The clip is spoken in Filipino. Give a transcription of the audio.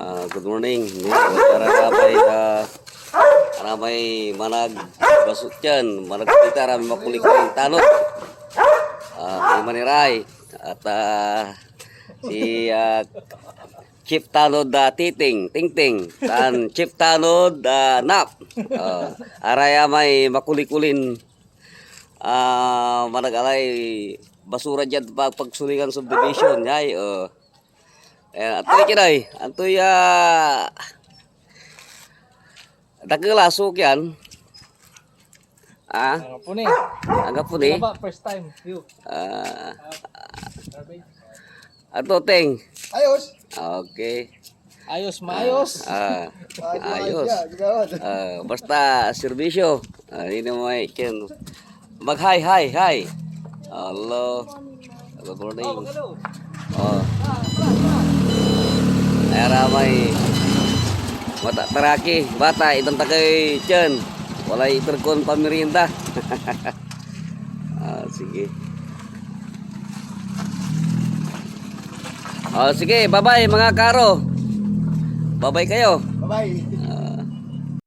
Ah, good morning. Para ramay uh, ramay manag basut yan. Manag kita ramay makulik ng tanot. Ah, uh, maniray at ah, si ah, Chief Tanod da Titing, Tingting, tan Chief Tanod da Nap. Ah, araya may makulikulin ah managalay basura dyan pag pagsulikan subdivision yay oh eh atoy kinay atoy ah Daglasok yan. Ah, Ano po ni? aga po ni. Ba, first time view. Ah, ato ting. Ayos. Okay. Ayos, maayos. Ah, ayos. Ah, basta serbisyo. Ah, hindi mo may ken. Mag hi hi hi. Hello. Good morning. Hello. Oh. May mata taraki bata itong tagay tiyan. Wala iterkon pamirinda. ah, sige. Oh, sige, bye-bye mga karo. Bye-bye kayo. Bye-bye.